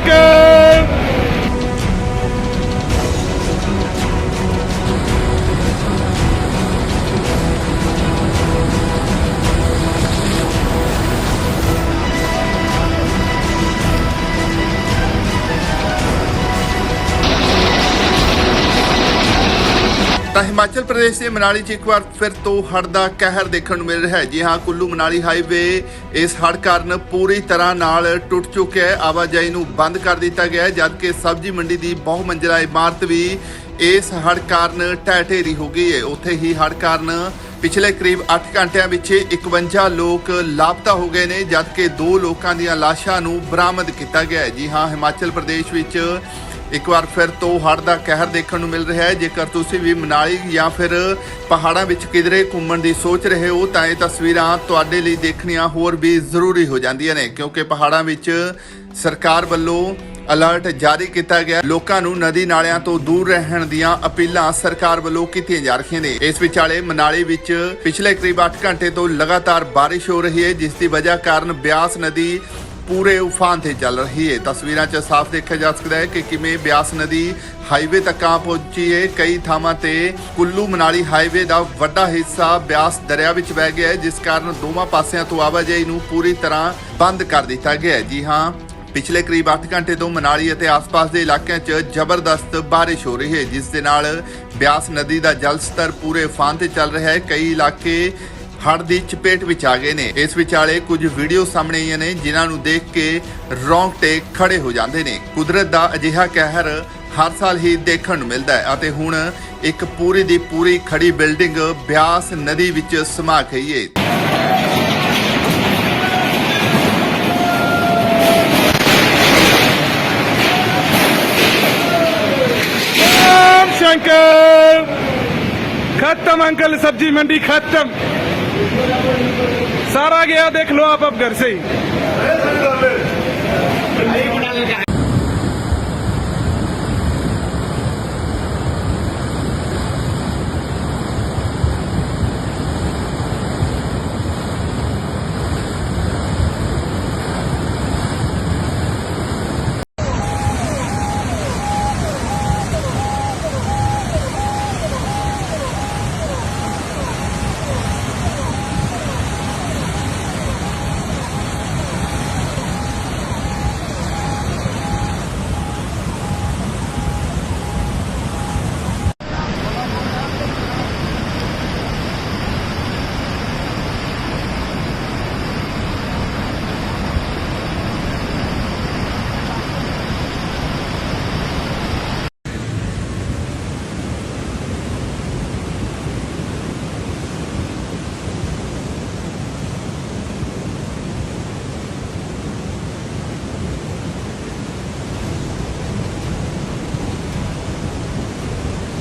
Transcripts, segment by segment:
Franken! ਤਾਂ ਹਿਮਾਚਲ ਪ੍ਰਦੇਸ਼ ਦੇ ਮਨਾਲੀ 'ਚ ਇੱਕ ਵਾਰ ਫਿਰ ਤੋਂ ਹੜ੍ਹ ਦਾ ਕਹਿਰ ਦੇਖਣ ਨੂੰ ਮਿਲ ਰਿਹਾ ਹੈ। ਜੀ ਹਾਂ, ਕੁੱਲੂ ਮਨਾਲੀ ਹਾਈਵੇ ਇਸ ਹੜ੍ਹ ਕਾਰਨ ਪੂਰੀ ਤਰ੍ਹਾਂ ਨਾਲ ਟੁੱਟ ਚੁੱਕਿਆ ਹੈ। ਆਵਾਜਾਈ ਨੂੰ ਬੰਦ ਕਰ ਦਿੱਤਾ ਗਿਆ ਹੈ, ਜਦਕਿ ਸਬਜ਼ੀ ਮੰਡੀ ਦੀ ਬਹੁ ਮੰਜ਼ਲਾ ਇਮਾਰਤ ਵੀ ਇਸ ਹੜ੍ਹ ਕਾਰਨ ਢਹਿ ਢੇਰੀ ਹੋ ਗਈ ਹੈ। ਉੱਥੇ ਹੀ ਹੜ੍ਹ ਕਾਰਨ ਪਿਛਲੇ ਕਰੀਬ 8 ਘੰਟਿਆਂ ਵਿੱਚ 51 ਲੋਕ ਲਾਪਤਾ ਹੋ ਗਏ ਨੇ, ਜਦਕਿ ਦੋ ਲੋਕਾਂ ਦੀਆਂ ਲਾਸ਼ਾਂ ਨੂੰ ਬਰਾਮਦ ਕੀਤਾ ਗਿਆ ਹੈ। ਜੀ ਹਾਂ, ਹਿਮਾਚਲ ਪ੍ਰਦੇਸ਼ ਵਿੱਚ ਇੱਕ ਵਾਰ ਫਿਰ ਤੋਂ ਹੜ੍ਹ ਦਾ ਕਹਿਰ ਦੇਖਣ ਨੂੰ ਮਿਲ ਰਿਹਾ ਹੈ। ਜੇਕਰ ਤੁਸੀਂ ਵੀ ਮਨਾਲੀ ਜਾਂ ਫਿਰ ਪਹਾੜਾਂ ਵਿੱਚ ਕਿਧਰੇ ਘੁੰਮਣ ਦੀ ਸੋਚ ਰਹੇ ਹੋ, ਤਾਂ ਇਹ ਤਸਵੀਰਾਂ ਤੁਹਾਡੇ ਲਈ ਦੇਖਣੀਆਂ ਹੋਰ ਵੀ ਜ਼ਰੂਰੀ ਹੋ ਜਾਂਦੀਆਂ ਨੇ, ਕਿਉਂਕਿ ਪਹਾੜਾਂ ਵਿੱਚ ਸਰਕਾਰ ਵੱਲੋਂ ਅਲਰਟ ਜਾਰੀ ਕੀਤਾ ਗਿਆ ਲੋਕਾਂ ਨੂੰ ਨਦੀ ਨਾਲਿਆਂ ਤੋਂ ਦੂਰ ਰਹਿਣ ਦੀਆਂ ਅਪੀਲਾਂ ਸਰਕਾਰ ਵੱਲੋਂ ਕੀਤੀਆਂ ਜਾ ਰਹੀਆਂ ਨੇ। ਇਸ ਵਿਚਾਲੇ ਮਨਾਲੀ ਵਿੱਚ ਪਿਛਲੇ ਕਰੀਬ 8 ਘੰਟੇ ਤੋਂ ਲਗਾਤਾਰ ਬਾਰਿਸ਼ ਹੋ ਰਹੀ ਹੈ, ਜਿਸ ਦੀ ਵਜ੍ਹਾ ਕਾਰਨ ਬਿਆਸ ਨਦੀ ਪੂਰੇ ਉਫਾਨ ਤੇ ਚੱਲ ਰਹੀ ਹੈ ਤਸਵੀਰਾਂ 'ਚ ਸਾਫ਼ ਦੇਖਿਆ ਜਾ ਸਕਦਾ ਹੈ ਕਿ ਕਿਵੇਂ ਬਿਆਸ ਨਦੀ ਹਾਈਵੇ ਤੱਕ ਆ ਪਹੁੰਚੀ ਹੈ ਕਈ ਥਾਵਾਂ ਤੇ ਕੁੱਲੂ ਮਨਾਲੀ ਹਾਈਵੇ ਦਾ ਵੱਡਾ ਹਿੱਸਾ ਬਿਆਸ ਦਰਿਆ ਵਿੱਚ ਵਹਿ ਗਿਆ ਹੈ ਜਿਸ ਕਾਰਨ ਦੋਵਾਂ ਪਾਸਿਆਂ ਤੋਂ ਆਵਾਜਾਈ ਨੂੰ ਪੂਰੀ ਤਰ੍ਹਾਂ ਬੰਦ ਕਰ ਦਿੱਤਾ ਗਿਆ ਹੈ ਜੀ ਹਾਂ, ਪਿਛਲੇ ਕਰੀਬ 8 ਘੰਟੇ ਤੋਂ ਮਨਾਲੀ ਅਤੇ ਆਸ-ਪਾਸ ਦੇ ਇਲਾਕਿਆਂ 'ਚ ਜ਼ਬਰਦਸਤ ਬਾਰਿਸ਼ ਹੋ ਰਹੀ ਹੈ ਜਿਸ ਦੇ ਨਾਲ ਬਿਆਸ ਨਦੀ ਦਾ ਜਲ ਸਤਰ ਪੂਰੇ ਉਫਾਨ ਤੇ ਚੱਲ ਰਿਹਾ ਹੈ ਕਈ ਇਲਾਕੇ ਹੜ ਦੀ ਚਪੇਟ ਵਿੱਚ ਆ ਗਏ ਨੇ। ਇਸ ਵਿਚਾਲੇ ਕੁਝ ਵੀਡੀਓ ਸਾਹਮਣੇ ਆਈਆਂ ਨੇ, ਜਿਨ੍ਹਾਂ ਨੂੰ ਦੇਖ ਕੇ ਰੌਂਗਟੇ ਖੜੇ ਹੋ ਜਾਂਦੇ ਨੇ। ਕੁਦਰਤ ਦਾ ਅਜਿਹਾ ਕਹਿਰ ਹਰ ਸਾਲ ਹੀ ਦੇਖਣ ਨੂੰ ਮਿਲਦਾ ਹੈ ਅਤੇ ਹੁਣ ਇੱਕ ਪੂਰੀ ਦੀ ਪੂਰੀ ਖੜੀ ਬਿਲਡਿੰਗ ਬਿਆਸ ਨਦੀ ਵਿੱਚ ਸਮਾ ਗਈ ਹੈ ਸ਼ੰਕਰ ਖਤਮ ਅੰਕਲ ਸਬਜੀ ਮੰਡੀ ਖਤਮ सारा गया देख लो आप अब घर से ही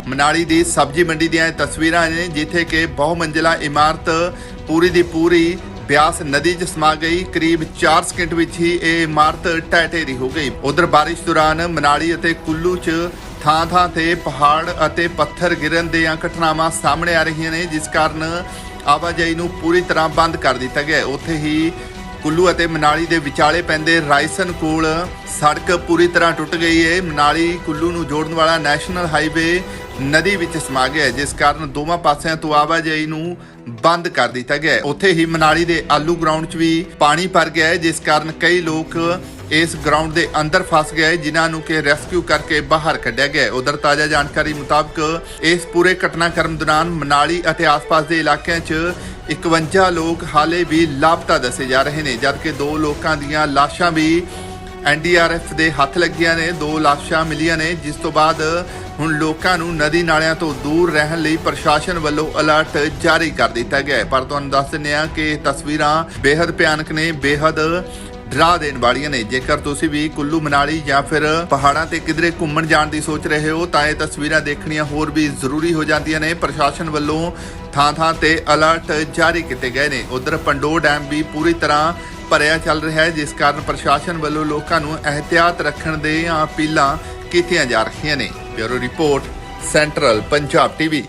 ਮਨਾਲੀ ਦੀ ਸਬਜ਼ੀ ਮੰਡੀ ਦੀਆਂ ਇਹ ਤਸਵੀਰਾਂ ਨੇ, ਜਿੱਥੇ ਕਿ ਬਹੁ ਮੰਜ਼ਲਾ ਇਮਾਰਤ ਪੂਰੀ ਦੀ ਪੂਰੀ ਬਿਆਸ ਨਦੀ 'ਚ ਸਮਾ ਗਈ। ਕਰੀਬ 4 ਸਕਿੰਟ ਵਿੱਚ ਹੀ ਇਹ ਇਮਾਰਤ ਢਹਿ ਢੇਰੀ ਹੋ ਗਈ। ਉਧਰ ਬਾਰਿਸ਼ ਦੌਰਾਨ ਮਨਾਲੀ ਅਤੇ ਕੁੱਲੂ 'ਚ ਥਾਂ-ਥਾਂ ਤੇ ਪਹਾੜ ਅਤੇ ਪੱਥਰ ਗਿਰਨ ਦੀਆਂ ਘਟਨਾਵਾਂ ਸਾਹਮਣੇ ਆ ਰਹੀਆਂ ਨੇ, ਜਿਸ ਕਾਰਨ ਆਵਾਜਾਈ ਨੂੰ ਪੂਰੀ ਤਰ੍ਹਾਂ ਬੰਦ ਕਰ ਦਿੱਤਾ ਗਿਆ ਉੱਥੇ ਹੀ ਕੁੱਲੂ ਅਤੇ ਮਨਾਲੀ ਦੇ ਵਿਚਾਲੇ ਪੈਂਦੇ ਰਾਇਸਨ ਕੋਲ ਸੜਕ ਪੂਰੀ ਤਰ੍ਹਾਂ ਟੁੱਟ ਗਈ ਹੈ ਮਨਾਲੀ ਕੁੱਲੂ ਨੂੰ ਜੋੜਨ ਵਾਲਾ ਨੈਸ਼ਨਲ ਹਾਈਵੇ ਨਦੀ ਵਿੱਚ ਸਮਾ ਗਿਆ ਜਿਸ ਕਾਰਨ ਦੋਵਾਂ ਪਾਸਿਆਂ ਤੋਂ ਆਵਾਜਾਈ ਨੂੰ ਬੰਦ ਕਰ ਦਿੱਤਾ ਗਿਆ ਉੱਥੇ ਹੀ ਮਨਾਲੀ ਦੇ ਆਲੂ ਗਰਾਊਂਡ 'ਚ ਵੀ ਪਾਣੀ ਭਰ ਗਿਆ ਜਿਸ ਕਾਰਨ ਕਈ ਲੋਕ ਇਸ ਗਰਾਊਂਡ ਦੇ ਅੰਦਰ ਫਸ ਗਏ ਜਿਨ੍ਹਾਂ ਨੂੰ ਕਿ ਰੈਸਕਿਊ ਕਰਕੇ ਬਾਹਰ ਕੱਢਿਆ ਗਿਆ ਉਧਰ ਤਾਜ਼ਾ ਜਾਣਕਾਰੀ ਮੁਤਾਬਕ, ਇਸ ਪੂਰੇ ਘਟਨਾਕ੍ਰਮ ਦੌਰਾਨ ਮਨਾਲੀ ਅਤੇ ਆਸ-ਪਾਸ ਦੇ ਇਲਾਕਿਆਂ 'ਚ 51 ਲੋਕ ਹਾਲੇ ਵੀ ਲਾਪਤਾ ਦੱਸੇ ਜਾ ਰਹੇ ਨੇ, ਜਦਕਿ ਦੋ ਲੋਕਾਂ ਦੀਆਂ ਲਾਸ਼ਾਂ ਵੀ ਐਨਡੀਆਰਐਫ ਦੇ ਹੱਥ ਲੱਗੀਆਂ ਨੇ। ਦੋ ਲਾਸ਼ਾਂ ਮਿਲੀਆਂ ਨੇ, ਜਿਸ ਤੋਂ ਬਾਅਦ ਹੁਣ ਲੋਕਾਂ ਨੂੰ ਨਦੀ ਨਾਲਿਆਂ ਤੋਂ ਦੂਰ ਰਹਿਣ ਲਈ ਪ੍ਰਸ਼ਾਸਨ ਵੱਲੋਂ ਅਲਰਟ ਜਾਰੀ ਕਰ ਦਿੱਤਾ ਗਿਆ ਹੈ। ਪਰ ਤੁਹਾਨੂੰ ਦੱਸ ਦਿੰਦੇ ਆ ਕਿ ਤਸਵੀਰਾਂ ਬੇहद ਭਿਆਨਕ ਨੇ ਬੇहद ਡਰਾ ਦੇਣ ਵਾਲੀਆਂ ਨੇ। ਜੇਕਰ ਤੁਸੀਂ ਵੀ ਕੁੱਲੂ ਮਨਾਲੀ ਜਾਂ ਫਿਰ ਪਹਾੜਾਂ ਤੇ ਕਿਧਰੇ ਘੁੰਮਣ ਜਾਣ ਦੀ ਸੋਚ ਰਹੇ ਹੋ, ਤਾਂ ਇਹ ਤਸਵੀਰਾਂ ਦੇਖਣੀਆਂ ਹੋਰ ਵੀ ਜ਼ਰੂਰੀ ਹੋ ਜਾਂਦੀਆਂ ਨੇ। ਪ੍ਰਸ਼ਾਸਨ ਵੱਲੋਂ ਥਾਂ-ਥਾਂ ਤੇ ਅਲਰਟ ਜਾਰੀ ਕੀਤੇ ਗਏ ਨੇ। ਉਧਰ ਪੰਡੋ ਡੈਮ ਵੀ ਪੂਰੀ ਤਰ੍ਹਾਂ ਭਰਿਆ ਚੱਲ ਰਿਹਾ ਹੈ, ਜਿਸ ਕਾਰਨ ਪ੍ਰਸ਼ਾਸਨ ਵੱਲੋਂ ਲੋਕਾਂ ਨੂੰ ਅਹਤਿਆਤ ਰੱਖਣ ਦੇ ਅਪੀਲਾਂ ਕੀਤੀਆਂ ਜਾ ਰਹੀਆਂ ਨੇ। Bureau report, central Punjab TV.